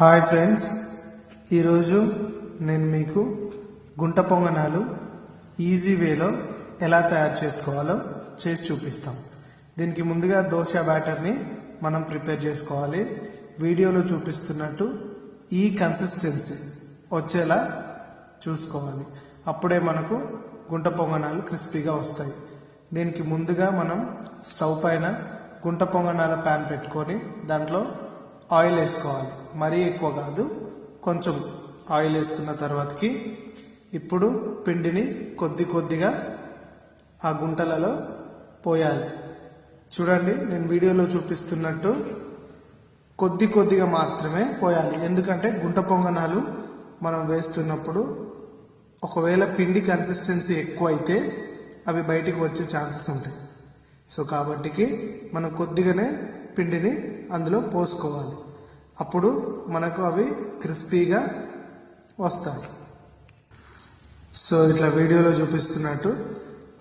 Hi friends. ఈరోజు నేను మీకు గుంట పొంగనాలు ఈజీ వేలో ఎలా తయారు చేసుకోవాలో చేసి చూపిస్తాం. దీనికి ముందుగా దోశ బ్యాటర్ని మనం ప్రిపేర్ చేసుకోవాలి. వీడియోలో చూపిస్తున్నట్టు ఈ కన్సిస్టెన్సీ వచ్చేలా చూసుకోవాలి. అప్పుడే మనకు గుంట పొంగనాలు క్రిస్పీగా వస్తాయి. దీనికి ముందుగా మనం స్టవ్ పైన గుంట పొంగనాల ప్యాన్ పెట్టుకొని దాంట్లో ఆయిల్ వేసుకోవాలి. మరీ ఎక్కువ కాదు కొంచెం ఆయిల్ వేసుకున్న తర్వాతకి ఇప్పుడు పిండిని కొద్ది కొద్దిగా ఆ గుంటలలో పోయాలి. చూడండి నేను వీడియోలో చూపిస్తున్నట్టు కొద్ది కొద్దిగా మాత్రమే పోయాలి. ఎందుకంటే గుంట పొంగనాలు మనం వేస్తున్నప్పుడు ఒకవేళ పిండి కన్సిస్టెన్సీ ఎక్కువ అయితే అవి బయటికి వచ్చే ఛాన్సెస్ ఉంటాయి. సో కాబట్టికి మనం కొద్దిగానే పిండిని అందులో పోసుకోవాలి. అప్పుడు మనకు అవి క్రిస్పీగా వస్తాయి. సో ఇట్లా వీడియోలో చూపిస్తున్నట్టు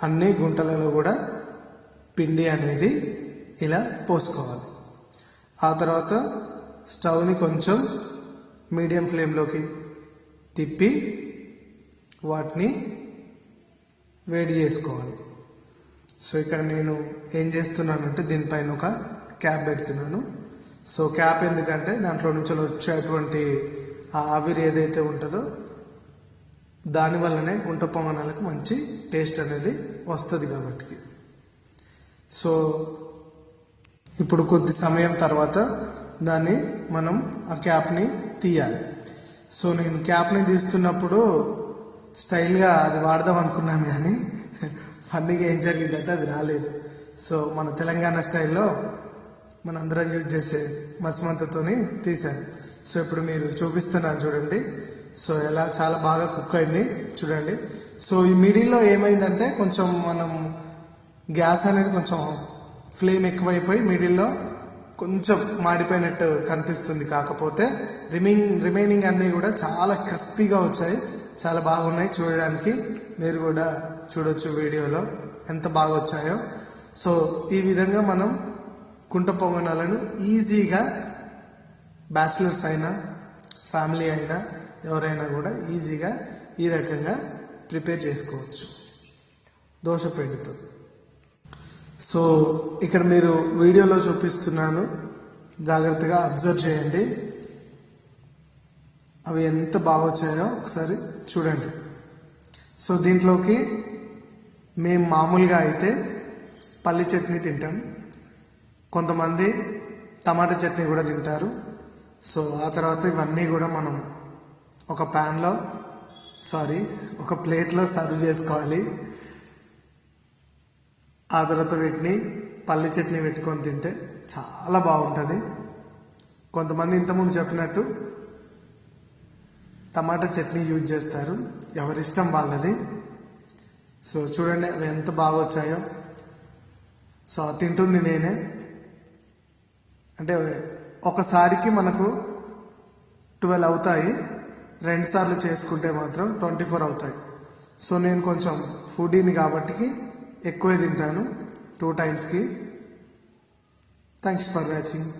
అన్ని గుంటలలో కూడా పిండి అనేది ఇలా పోసుకోవాలి. ఆ తర్వాత స్టవ్ని కొంచెం మీడియం ఫ్లేమ్లోకి తిప్పి వాటిని వేడి చేసుకోవాలి. సో ఇక్కడ నేను ఏం చేస్తున్నానంటే దీనిపైన ఒక క్యాప్ పెడుతున్నాను. సో క్యాప్ ఎందుకంటే దాంట్లో నుంచి వచ్చేటువంటి ఆ ఆవిరి ఏదైతే ఉంటుందో దాని వల్లనే గుంట పొంగనాలకు మంచి టేస్ట్ అనేది వస్తుంది కాబట్టి సో ఇప్పుడు కొద్ది సమయం తర్వాత దాన్ని మనం ఆ క్యాప్ని తీయాలి. సో నేను క్యాప్ని తీస్తున్నప్పుడు స్టైల్గా అది వాడదాం అనుకున్నాను కానీ ఫన్నీగా ఏం జరిగిందంటే అది రాలేదు. సో మన తెలంగాణ స్టైల్లో మనందరం యూజ్ చేసే మసమంతతోని తీశాను. సో ఇప్పుడు మీరు చూపిస్తున్నాను చూడండి. సో ఎలా చాలా బాగా కుక్ అయింది చూడండి. సో ఈ మిడిల్లో ఏమైందంటే కొంచెం మనం గ్యాస్ అనేది కొంచెం ఫ్లేమ్ ఎక్కువైపోయి మిడిల్లో కొంచెం మాడిపోయినట్టు కనిపిస్తుంది. కాకపోతే రిమైన్ రిమైనింగ్ అన్నీ కూడా చాలా క్రిస్పీగా వచ్చాయి. చాలా బాగున్నాయి చూడడానికి. మీరు కూడా చూడొచ్చు వీడియోలో ఎంత బాగా వచ్చాయో. సో ఈ విధంగా మనం కుంట పొంగనాలను ఈజీగా బ్యాచిలర్స్ అయినా ఫ్యామిలీ అయినా ఎవరైనా కూడా ఈజీగా ఈ రకంగా ప్రిపేర్ చేసుకోవచ్చు. దోశ పిండితో. సో ఇక్కడ మీరు వీడియోలో చూపిస్తున్నాను. జాగ్రత్తగా అబ్జర్వ్ చేయండి. అవి ఎంత బాగా వచ్చాయో ఒకసారి చూడండి. సో దీంట్లోకి మేము మామూలుగా అయితే పల్లి చట్నీ తింటాం. కొంతమంది టమాటా చట్నీ కూడా తింటారు. సో ఆ తర్వాత ఇవన్నీ కూడా మనం ఒక ప్యాన్లో సారీ ఒక ప్లేట్లో సర్వ్ చేసుకోవాలి. ఆ తర్వాత వీటిని పల్లి చట్నీ పెట్టుకొని తింటే చాలా బాగుంటుంది. కొంతమంది ఇంతకుముందు చెప్పినట్టు టమాటా చట్నీ యూజ్ చేస్తారు. ఎవరిష్టం వాళ్ళది. సో చూడండి అవి ఎంత బాగా వచ్చాయో సో తింటుంది నేనే. అంటే ఒకసారికి మనకు ట్వెల్వ్ అవుతాయి. రెండు సార్లు చేసుకుంటే మాత్రం ట్వంటీ ఫోర్ అవుతాయి. సో నేను కొంచెం ఫుడీని కాబట్టి ఎక్కువే తింటాను. టూ టైమ్స్కి. Thanks for watching.